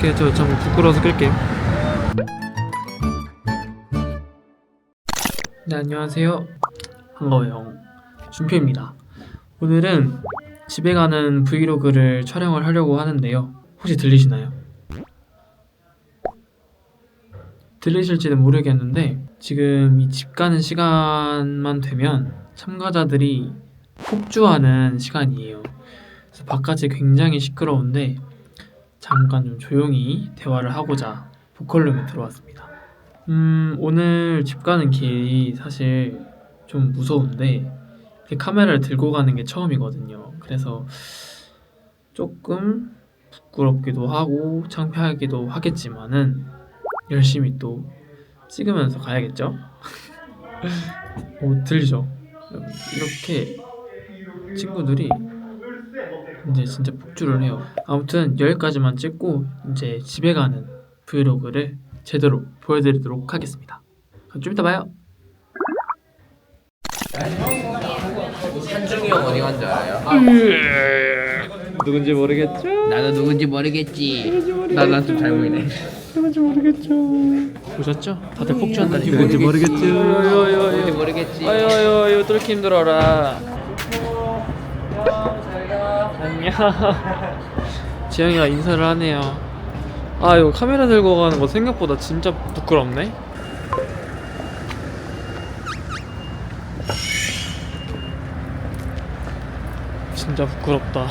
어떻게 저참 부끄러워서 끌게요. 네 안녕하세요. 반가워요. 준표입니다. 오늘은 집에 가는 브이로그를 촬영을 하려고 하는데요. 혹시 들리시나요? 들리실지는 모르겠는데 지금 이 집 가는 시간만 되면 참가자들이 폭주하는 시간이에요. 그래서 바깥이 굉장히 시끄러운데 잠깐 좀 조용히 대화를 하고자 보컬룸에 들어왔습니다. 음, 오늘 집 가는 길이 사실 좀 무서운데 카메라를 들고 가는 게 처음이거든요. 그래서 조금 부끄럽기도 하고 창피하기도 하겠지만은 열심히 또 찍으면서 가야겠죠? 오, 들리죠? 이렇게 친구들이 이제 진짜 폭주를 해요. 아무튼 여기까지만 찍고 이제 집에 가는 브이로그를 제대로 보여드리도록 하겠습니다. 그럼 좀 이따 봐요. 한중이 형 어디 간줄 알아요? 누군지 모르겠죠? 나도 누군지 모르겠지. 나난좀잘 보이네. 누군지 모르겠죠. 보셨죠? 다들 폭주한다니까. 누군지 모르겠죠. 누군지. 모르겠지. 아유아유 뚫기 힘들어라. 안녕. 지영이가 인사를 하네요. 아 이거 카메라 들고 가는 거 생각보다 진짜 부끄럽네. 진짜 부끄럽다.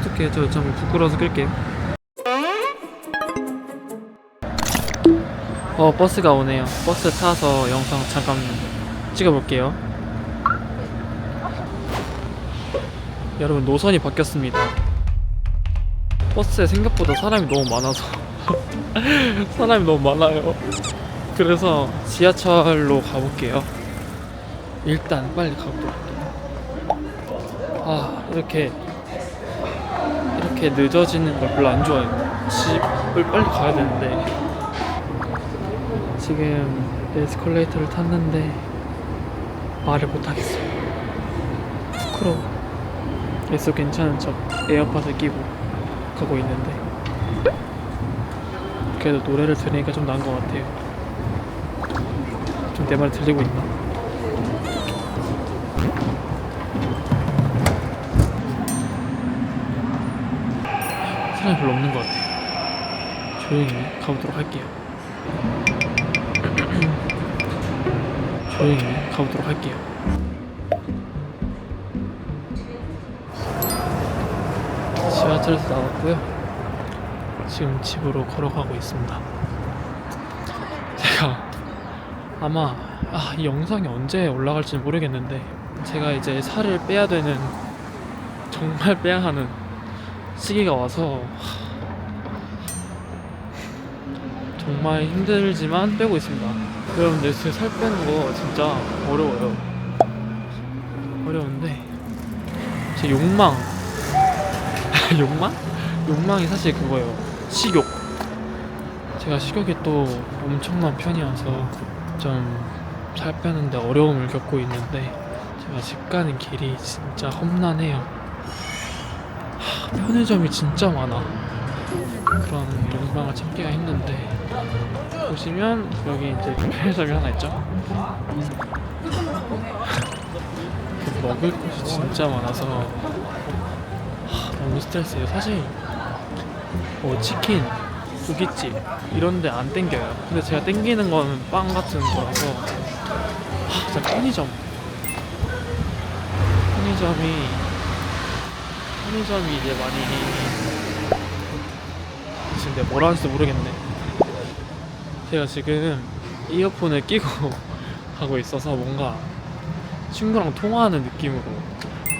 어떻게 저참 부끄러워서 끌게요. 어 버스가 오네요. 버스 타서 영상 잠깐 찍어볼게요. 여러분 노선이 바뀌었습니다. 버스에 생각보다 사람이 너무 많아서 사람이 너무 많아요. 그래서 지하철로 가볼게요. 일단 빨리 할게요. 아 이렇게 이렇게 늦어지는 걸 별로 안 좋아해요. 집을 빨리 가야 되는데 지금 에스컬레이터를 탔는데 말을 못 하겠어요. 부끄러워. 애써 괜찮은 척 에어팟을 끼고 가고 있는데 그래도 노래를 들으니까 좀 나은 것 같아요. 좀 내 말 들리고 있나? 사람이 별로 없는 것 같아요. 조용히 가보도록 할게요. 조용히 가보도록 할게요. 지하철에서 나왔고요. 지금 집으로 걸어가고 있습니다. 제가 아마 아, 이 영상이 언제 올라갈지 모르겠는데 제가 이제 살을 빼야 되는 정말 빼야 하는 시기가 와서 정말 힘들지만 빼고 있습니다. 여러분들 제살 빼는 거 진짜 어려워요. 어려운데 제 욕망 욕망? 욕망이 사실 그거예요. 식욕. 제가 식욕이 또 엄청난 편이어서 좀 살 빼는데 어려움을 겪고 있는데 제가 집 가는 길이 진짜 험난해요. 하, 편의점이 진짜 많아. 그런 욕망을 참기가 힘든데 보시면 여기 이제 편의점이 하나 있죠. 그 먹을 것이 진짜 많아서 하, 너무 스트레스예요. 사실 뭐 치킨, 고깃집 이런 데 안 땡겨요. 근데 제가 땡기는 거는 빵 같은 거라서 하, 진짜 편의점 편의점이 편의점이 이제 많이 지금 내가 뭐라 하는지 모르겠네. 제가 지금 이어폰을 끼고 하고 있어서 뭔가 친구랑 통화하는 느낌으로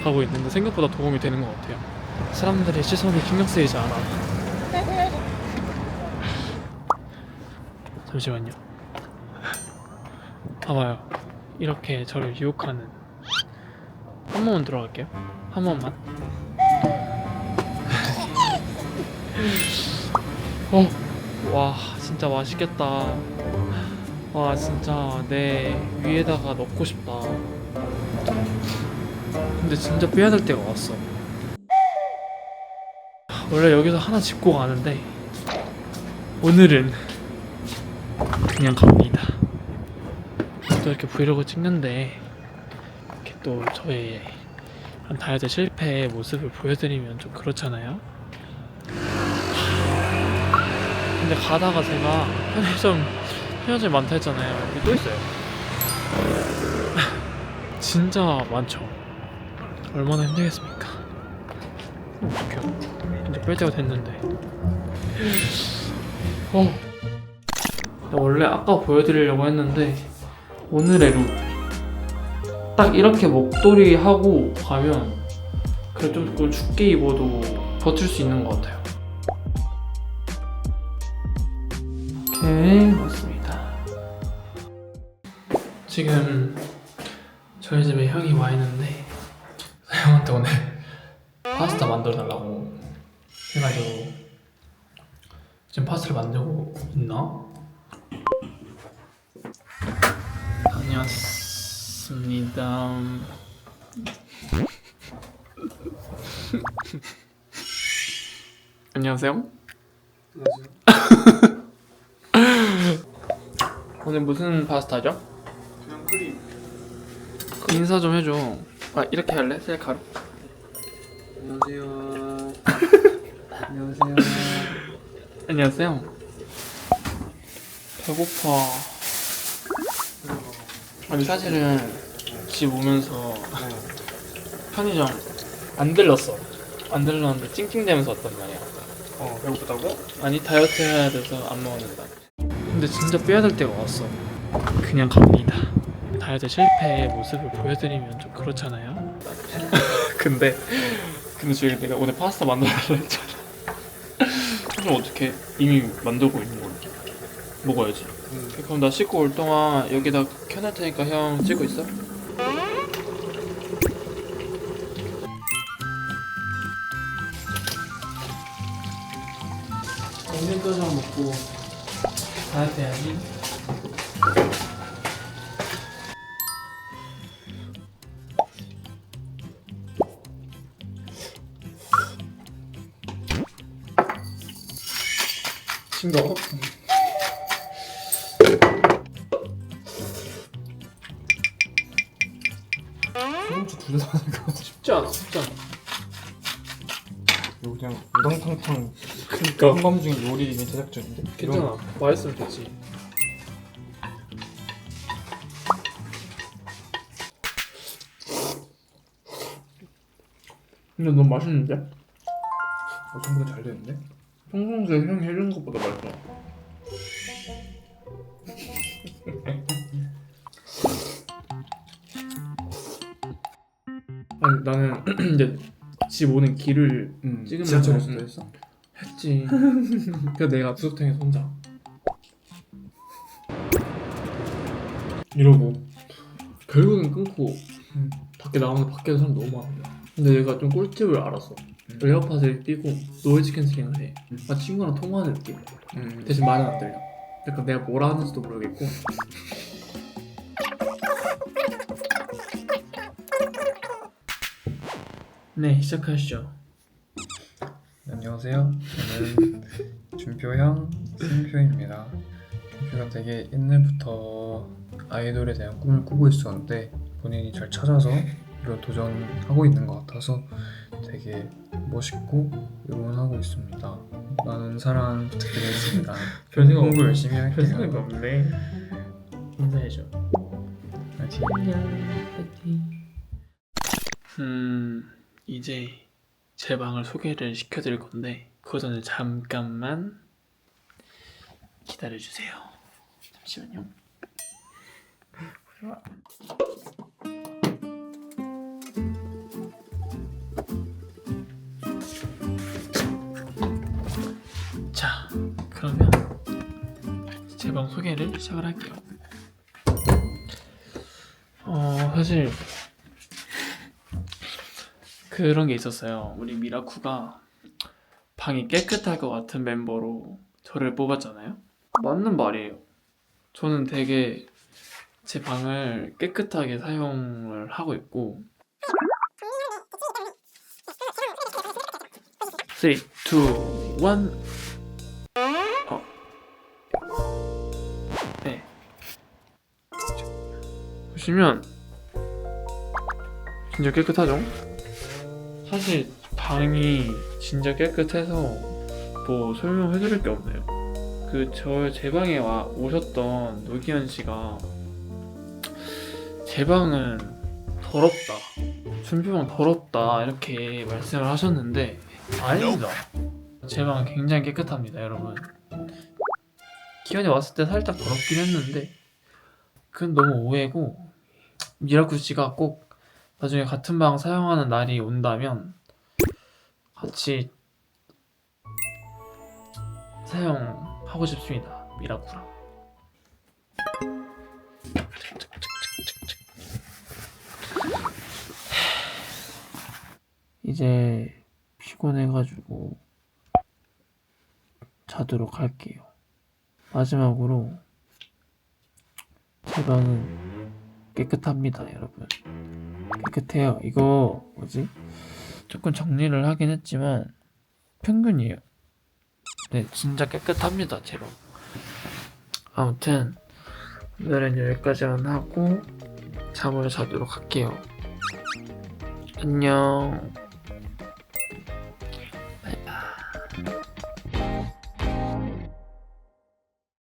하고 있는데 생각보다 도움이 되는 것 같아요. 사람들의 시선이 신경 쓰이지 않아. 잠시만요. 봐봐요. 이렇게 저를 유혹하는 한 번만 들어갈게요. 한 번만. 어, 와, 진짜 맛있겠다. 와, 진짜 내 위에다가 넣고 싶다. 근데 진짜 빼야 될 때가 왔어. 원래 여기서 하나 짚고 가는데 오늘은 그냥 갑니다. 또 이렇게 브이로그 찍는데 이렇게 또 저의 그런 다이어트 실패의 모습을 보여드리면 좀 그렇잖아요. 근데 가다가 제가 편의점 편의점이 많다 했잖아요. 여기 또 있어요. 진짜 많죠. 얼마나 힘들겠습니까? 이제 뺄 때가 됐는데. 어. 원래 아까 보여드리려고 했는데 오늘의 룩. 딱 이렇게 목도리 하고 가면 그래 좀 춥게 입어도 버틸 수 있는 것 같아요. 오케이 맞습니다. 지금 저희 집에 형이 와 있는데 형한테 오늘 파스타 만들어 달라고 해가지고 지금 파스타를 만들고 있나? 다녔습니다. 안녕하세요. 오늘 무슨 파스타죠? 그냥 크림 그 인사 좀 해줘. 아 이렇게 할래? 셀카로? 안녕하세요 안녕하세요 안녕하세요. 배고파. 아니 사실은 집 오면서 편의점 안 들렀어. 안 들렀는데 찡찡대면서 왔단 말이야. 어 배고프다고? 아니 다이어트 해야 돼서 안 먹는다. 근데 진짜 빼야 될 때가 왔어. 그냥 갑니다. 다이어트 실패의 모습을 보여드리면 좀 그렇잖아요. 근데 근데 저희 내가 오늘 파스타 만들어달라 했잖아. 그럼 어떻게 이미 만들고 있는 걸 먹어야지. 응 그럼 나 씻고 올 동안 여기다 켜놓을 테니까 형 찍고 있어. 오늘 짜장 먹고 다이어트 해야지. 둘다 하는 거 쉽지 않아, 쉽지 않아. 이거 그냥 우당탕탕 그니까. 한밤 중에 요리 제작전인데 괜찮아. 맛있으면 되지. 근데 너무 맛있는데? 어, 전보다 잘 되는데? 평상시에 형이 해주는 것보다 맛있어. 나는 이제 집 오는 길을 응 찍으면서 지하철에서도 무슨- 했어? 했지. 그래서 내가 구석탱에서 혼자 이러고 결국엔 끊고 응. 밖에 나오는데 밖에서 사람 너무 많은 거야. 근데 내가 좀 꿀팁을 알았어. 응. 에어팟을 끼고 노이즈 캔슬링을 해. 응. 아 친구랑 통화하는 느낌. 응 대신 말은 안 들려. 약간 내가 뭐라 하는지도 모르겠고. 네 시작하시죠. 안녕하세요. 저는 준표형 승표입니다. 준표가 되게 옛날부터 아이돌에 대한 꿈을 꾸고 있었는데 본인이 잘 찾아서 이걸 도전하고 있는 것 같아서 되게 멋있고 응원하고 있습니다. 많은 사랑 부탁드리겠습니다. 별 생각 공부 없- 열심히 별 할게요. 생각이 없네. 인사해줘. 파이팅. 음 이제 제 방을 소개를 시켜드릴 건데 그 전에 잠깐만 기다려주세요. 잠시만요. 자 그러면 제 방 소개를 시작을 할게요. 어 사실 그런 게 있었어요. 우리 미라쿠가 방이 깨끗할 것 같은 멤버로 저를 뽑았잖아요. 맞는 말이에요. 저는 되게 제 방을 깨끗하게 사용을 하고 있고 3, 2, 1 어. 네 보시면 진짜 깨끗하죠? 사실 방이 진짜 깨끗해서 뭐 설명해 드릴 게 없네요. 그 저 제 방에 와 오셨던 노기현 씨가 제 방은 더럽다. 준표방 더럽다. 이렇게 말씀을 하셨는데 아닙니다. 제 방은 굉장히 깨끗합니다 여러분. 기현이 왔을 때 살짝 더럽긴 했는데 그건 너무 오해고 미라쿠 씨가 꼭 나중에 같은 방 사용하는 날이 온다면 같이 사용하고 싶습니다 미라쿠랑 이제 피곤해가지고 자도록 할게요. 마지막으로 제 방은 깨끗합니다, 여러분. 깨끗해요. 이거 뭐지? 조금 정리를 하긴 했지만 평균이에요. 네, 진짜 깨끗합니다, 제 방. 아무튼 오늘은 여기까지만 하고 잠을 자도록 할게요. 안녕.